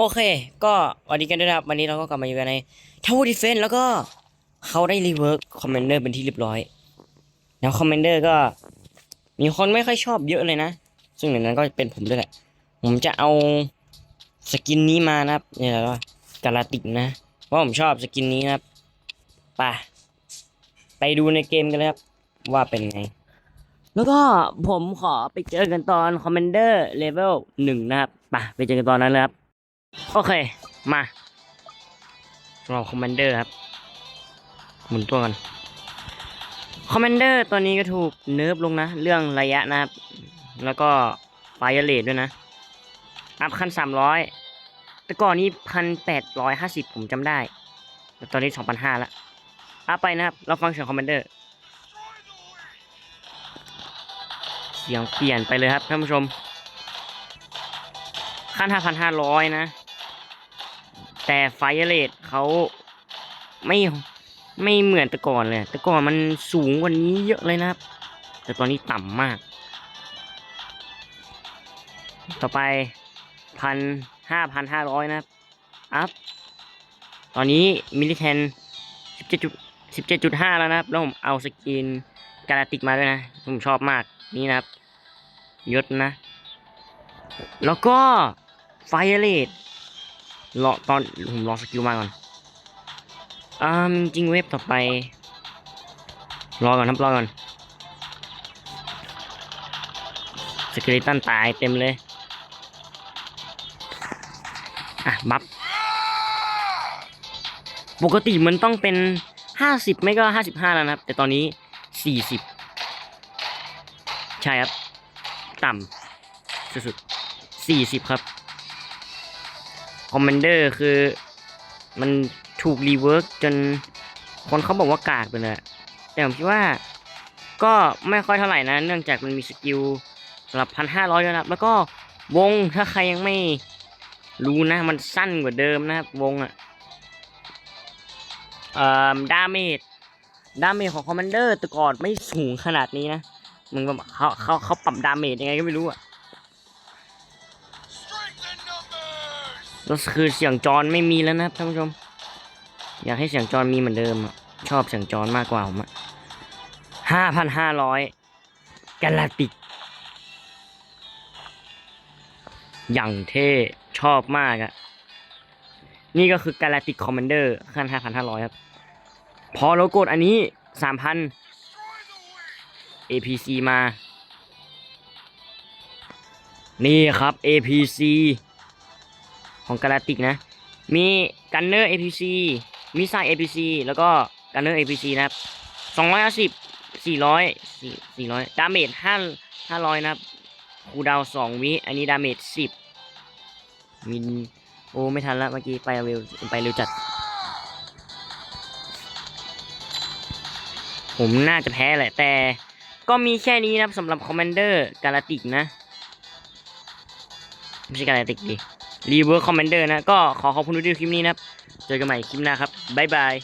โอเค ก็สวัสดีกันด้วยนะครับ วันนี้เราก็กลับมาอยู่กันในทาวเวอร์ดิเฟนแล้วก็เขาได้รีเวิร์กคอมเมนเดอร์เป็นที่เรียบร้อย แล้วคอมเมนเดอร์ก็ มีคนไม่ค่อยชอบเยอะเลยนะ ซึ่งหนึ่งนั้นก็เป็นผมด้วยแหละ ผมจะเอาสกินนี้มานะครับนี่ยแล้วกาลาติกนะ เพราะผมชอบสกินนี้นะครับไปไปดูในเกมกันเลยครับ ว่าเป็นไง แล้วก็ผมขอไปเจอกันตอนคอมเมนเดอร์เลเวลหนึ่งนะครับไปไปเจอกันตอนนั้นเลยครับ โอเค มาเราคอมมานเดอร์ครับ หมุนตัวกัน คอมมานเดอร์ตัวนี้ก็ถูกเนิร์ฟลงนะ เรื่องระยะนะครับ แล้วก็ไฟเรทด้วยนะ อัพขั้นสามร้อยแต่ก่อนนี้พันแปดร้อยห้าสิบผมจำได้ แต่ตอนนี้สองพันห้าละอัพไปนะครับ เราฟังเสียงคอมมานเดอร์ เสียงเปลี่ยนไปเลยครับท่านผู้ชมขั้นห้าพันห้าร้อยนะ แต่ไฟเรทเขาไม่ไม่เหมือนแต่ก่อนเลย แต่ก่อนมันสูงกว่านี้เยอะเลยนะครับ แต่ตอนนี้ต่ำมาก ต่อไปพันห้าพันห้าร้อยนะครับ อัพ ตอนนี้มิลิเทนสิบเจ็ดจุดสิบเจ็ดจุดห้าแล้วนะครับ แล้วผมเอาสกินกาลาติกมาด้วยนะ ผมชอบมาก นี่นะครับ ยศนะ แล้วก็ไฟเรท รอตอนผมรอสกิลมาก่อนอ่าจริงเว็บต่อไป รอก่อนครับรอก่อนสเกลิตันตายเต็มเลย อะ บัฟปกติมันต้องเป็นห้าสิบไม่ก็ห้าสิบห้าแล้วนะครับ แต่ตอนนี้สี่สิบใช่ครับ ต่ำสุดๆสี่สิบครับ คอมมานเดอร์คือมันถูกรีเวิร์กจนคนเขาบอกว่ากากไปเลยแต่ผมคิดว่าก็ไม่ค่อยเท่าไหร่นะ เนื่องจากมันมีสกิลสำหรับพันห้าร้อยนะครับ แล้วก็วงถ้าใครยังไม่รู้นะ มันสั้นกว่าเดิมนะครับ วงอะเอ่อดาเมจดาเมจของคอมมานเดอร์แต่ก่อนไม่สูงขนาดนี้นะมึงก็บอกเขาเขาเขาปรับดาเมจยังไงก็ไม่รู้อะ ก็คือเสียงจรไม่มีแล้วนะครับท่านผู้ชม อยากให้เสียงจรมีเหมือนเดิมชอบเสียงจรมากกว่าผมอะห้าพันห้าร้อยกาลาติก อย่างเท่ชอบมากอะนี่ก็คือกาลาติกคอมมานเดอร์ขั้นห้าพันห้าร้อยครับ พอเรากดอันนี้สามพัน APC มา นี่ครับ APC ของกาลาติกนะ มีกันเนอร์ APC มีสาย APC แล้วก็กันเนอร์ APC นะครับสองร้อยห้าสิบสี่ร้อยสี่ร้อยดาเมจห้าห้าร้อยนะครับ คูดาวสองวิ อันนี้ดาเมจสิบมิน โอ้ ไม่ทันละเมื่อกี้ ไปเร็ว ไปเร็วจัด ผมน่าจะแพ้แหละ แต่ก็มีแค่นี้นะครับสำหรับคอมมานเดอร์กาลาติกนะ ไม่ใช่กาลาติกดิ รีเวิร์คคอมเมนเดอร์นะ ก็ขอขอบคุณทุกที่ดูคลิปนี้นะครับ เจอกันใหม่คลิปหน้าครับ บ๊ายบาย